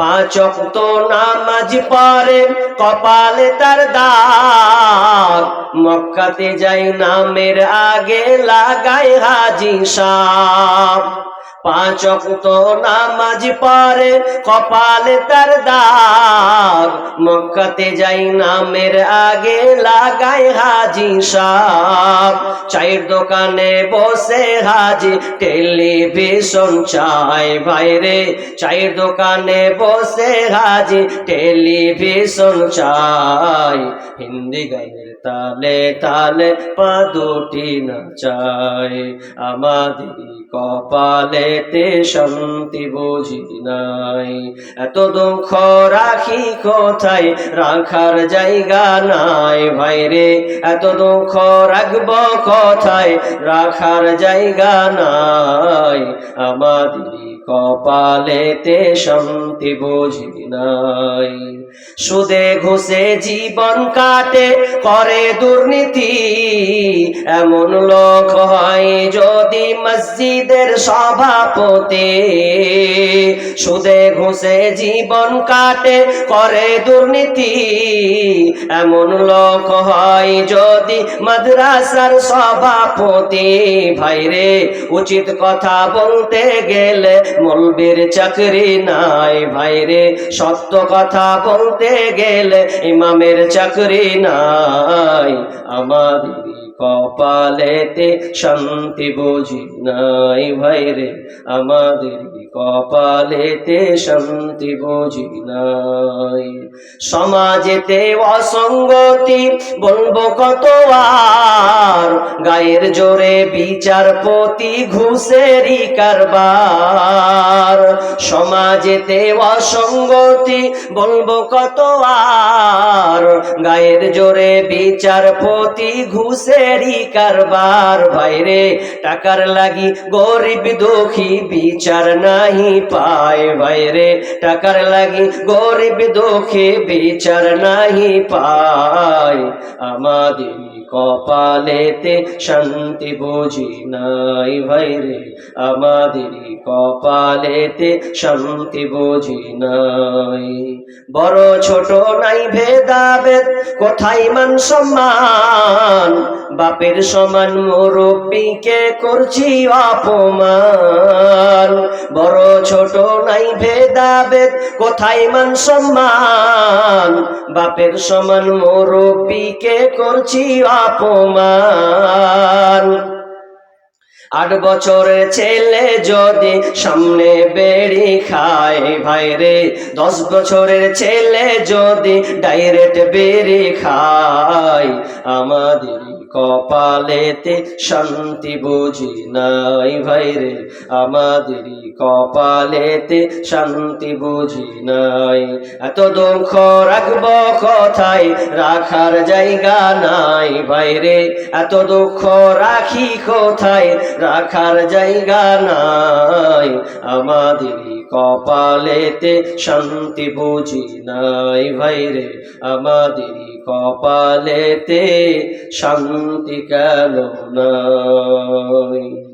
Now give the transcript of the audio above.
পাঁচ অক্ত নামাজ পরে কপালে তার দাগ। মক্কাতে যাই নামের আগে লাগায় হাজি সাপ পাঁচ অক্ত নামাজ পড়ে, কপালে তার দাগ। মক্কাতে যাই নামের আগে লাগাই হাজি সাপ চায়ের দোকানে বসে হাজি, টেলিভিশন চাই। ভাইরে চায়ের দোকানে বসে হাজি, টেলিভিশন চাই। হিন্দি গানের তালে তালে পা দুটি না চাই আমাদের আমাদেরই কপালেতে শান্তি বুঝি নাই। এত দুঃখ রাখি কোথায়? রাখার জায়গা নাই ভাইরে। এত দুঃখ রাখব কোথায়? রাখার জায়গা নাই। আমাদেরই কপালেতে শান্তি বুঝি নাই। সুদে ঘুষে জীবন কাটে, করে দুর্নীতি। এমন লোক হয় যদি মসজিদের সভাপতি। সুদে ঘুষে জীবন কাটে, করে দুর্নীতি। এমন লোক হয় যদি মাদ্রাসার সভাপতি। ভাইরে উচিত কথা বলতে গেলে মলবের চাকরি নাই। ভাইরে সত্য কথা বলতে গেলে ইমামের চাকরি নাই। আমাদেরই কপালেতে শান্তি বুঝি নাই। ভাইরে আমাদেরই কপালেতে শান্তি বুঝি নাই। সমাজেতে অসঙ্গতি বলব কত আর, গায়ের জোরে বিচারপতি ঘুষেরই কারবার। সমাজেতে অসঙ্গতি বলব কত আর, গায়ের জোরে বিচারপতি ঘুষেরই কারবার। ভাইরে, টাকার লাগি গরিব দুঃখী বিচার নাহি পায় ভাইরে টাকার লাগি গরিব দুঃখী বিচার নাহি পায় আমাদের কপালেতে শান্তি বুঝি নাই ভাইরে আমাদের কপালেতে শান্তি বুঝি নাই। বড় ছোট নাই ভেদাভেদ, কোথায় মান সম্মান? বাপের সমান মুরব্বীকে করছি অপমান। বড় ছোট নাই ভেদাভেদ, কোথায় মান সম্মান? বাপের সমান মুরব্বীকে করছি অপমান অপমান। আট বছরের ছেলে যদি সামনে বেড়ি খায় ভাইরে দশ বছরের ছেলে যদি ডাইরেক্ট বেড়ে খায়, আমাদের কপালেতে শান্তি বুঝি নাই ভাইরে আমাদেরই কপালেতে শান্তি বুঝি নাই। এত দুঃখ রাখব কোথায়? রাখার জায়গা নাই ভাইরে এত দুঃখ রাখি কোথায়? রাখার জায়গা নাই। আমাদের কপালেতে শান্তি বুঝি নাই। ভাইরে আমাদের কপালেতে শান্তি কেন নাই?